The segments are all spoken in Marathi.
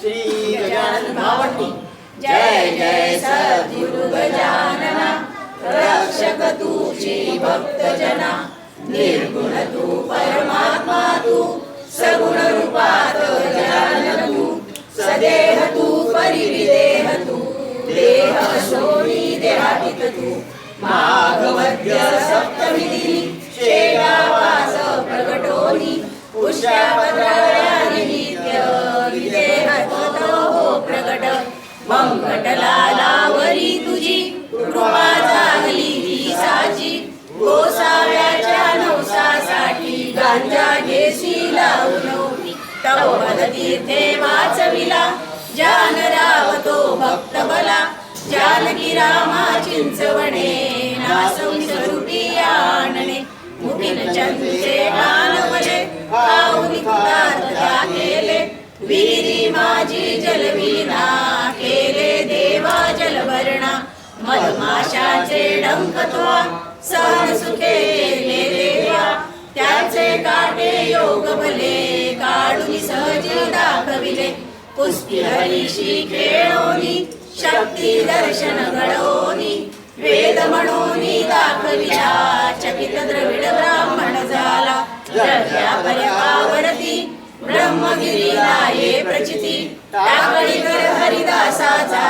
श्री गजानन भावंडी जय जय सद्गुरु गजानना। रक्षक तू भक्त जना निर्गुण तू परमात्मा तू। सगुण रूपात गजानन तू। सदेह तू परिविदेह तू। देह सोनी देहातीत तू। माघवद्य सप्तमी शेगावास प्रगटोनी। पुष्या गांजा घेसी लावून तव तीर्थे वाचविला. जान रावतो भक्त बला. जानकी रामा चिंचवणे नासवी स्वरूपी आणणे. मुखीन चंद्रचे कानवले पाऊली कृतार्थ केले विहिरी माझी जलविना केले देवा जलवर्णा. मधमाशाचे डंकत्वा सहन सुखे केले योग भले काढून सहज दाखविले. पुष्पी हरीशी खेळोनी शक्ती दर्शन घडवोनी वेद म्हणून दाखविला. चकित द्रविड ब्राह्मण झाला जळ्या ब्रह्मगिरीला ये प्रचिती. टाकळीकर हरिदासाचा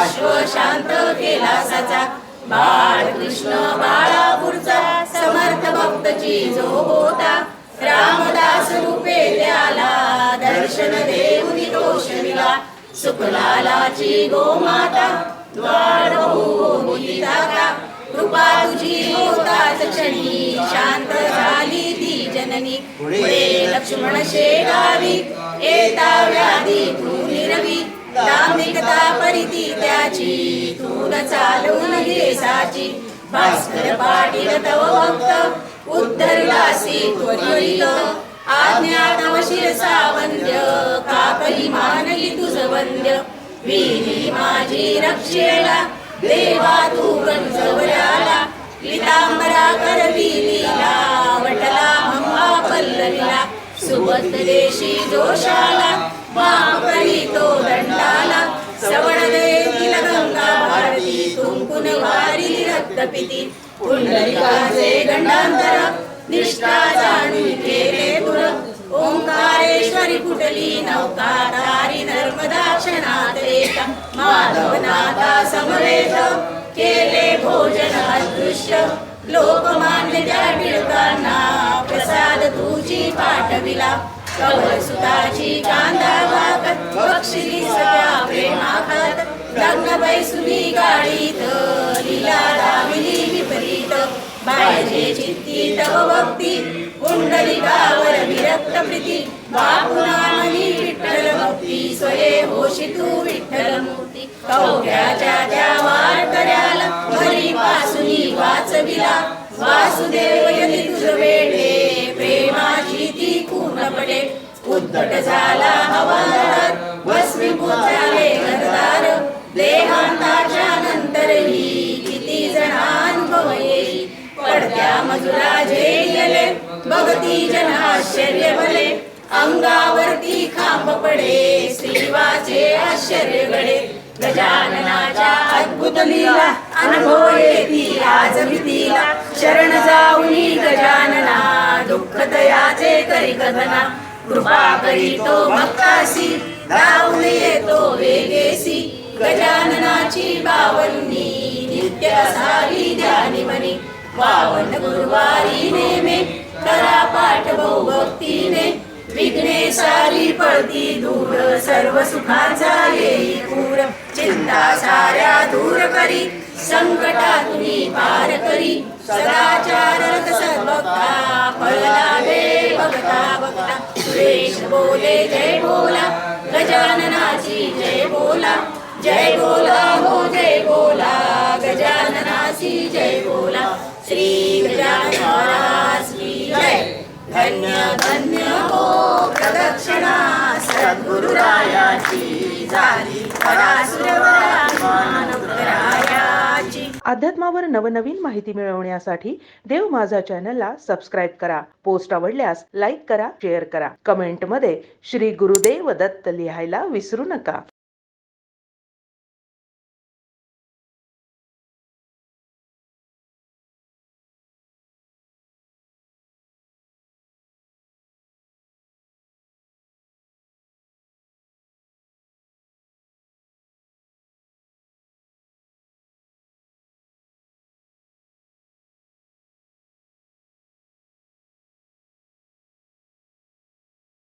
अश्व शांत केला साचा. बाळ कृष्ण बाळापूरचा समर्थ भक्तची जो होता. दर्शन देऊनी दोषविला सुखलालाची गोमाता द्वार होती दाता कृपा तुझी होताच क्षणी शांत झाली ती जननी. पुढे लक्ष्मण शेगावी येता व्याधी तू निरवी. दांभिकता परिती त्याची तून चालून घेसाची. भास्कर पाटील तव भक्त उद्धरलासी त्वरित. आज्ञा शिरसा वंद्य कापली मानली तुझ वंद्य. विहिरी माझी रक्षेला देवा तू गंजवल्याला लितांबरा करवी लीला वटला अंबा पल्लवीला. सुबत देशी जोशाला वापरी तो दंडाला. सवण देतील गंगा भारती तुंकुन वारी रक्तपिती. पुंडलिकाचे गंडांतर निष्ठा जाणून केले. तुर ओंकारेश्वरी नौका तारी नर्मदा क्षणात माधवनाथा समवेत केले भोजन अदृश्य लोकमान्य त्या टिळकांना प्रसाद तुझी पाठविला कवळ सुताची कांदा वाकत बक्षिली सगळ्या प्रेमाखात लग्न बैसुनी गाडीत लीला दामिनी विपरीत बायजे चित्ती तव भक्ती कुंडलिकावर विरक्त प्रीती. बापुनामनी विठ्ठल भक्ती स्वये होशी तू विठ्ठल मूर्ती. कवट्याच्या त्या वारकऱ्याला घरी पासुनी वाचविला. वासुदेव यदि तुझ वेडे प्रेमाची ती पूर्ण पडे. उद्धट झाला हवा भस्मीभूत झाले पडत्या मजुरा झेलले भगती जन आश्चर्य भले. अंगावरती खांब पडे. श्रीवाचे आश्चर्य घडे. गजाननाच्या अद्भुत लीला अनुभव येती आज भीतीला. शरण जाऊनी गजानना दुःख दयाचे करी कथना कृपा करी तो भक्तासी धावून येतो वेगेसी. गजाननाची बावन्नी नित्य असावी ध्यानी मनी पावन गुरुवारी नेमे करा पाठ बहु भक्तीने विघ्ने सारी पळती दूर सर्व सुखाचा येई पूर. चिंता साऱ्या दूर करी संकटातून पार करी. सदाचार रथ सद्भक्ता फळ बघता बघता सुरेश बोले जय बोला. गजाननाची जय बोला. जय बोला हो जय बोला. गजाननाची जय श्री गजानन महाराज. की जय धन्य धन्य हो प्रदक्षिणा सद्गुरुरायाची झाली अध्यात्मावर नवनवीन माहिती मिळवण्यासाठी देव माझा चॅनलला सबस्क्राईब करा. पोस्ट आवडल्यास लाईक करा शेअर करा. कमेंटमध्ये श्री गुरुदेव दत्त लिहायला विसरू नका.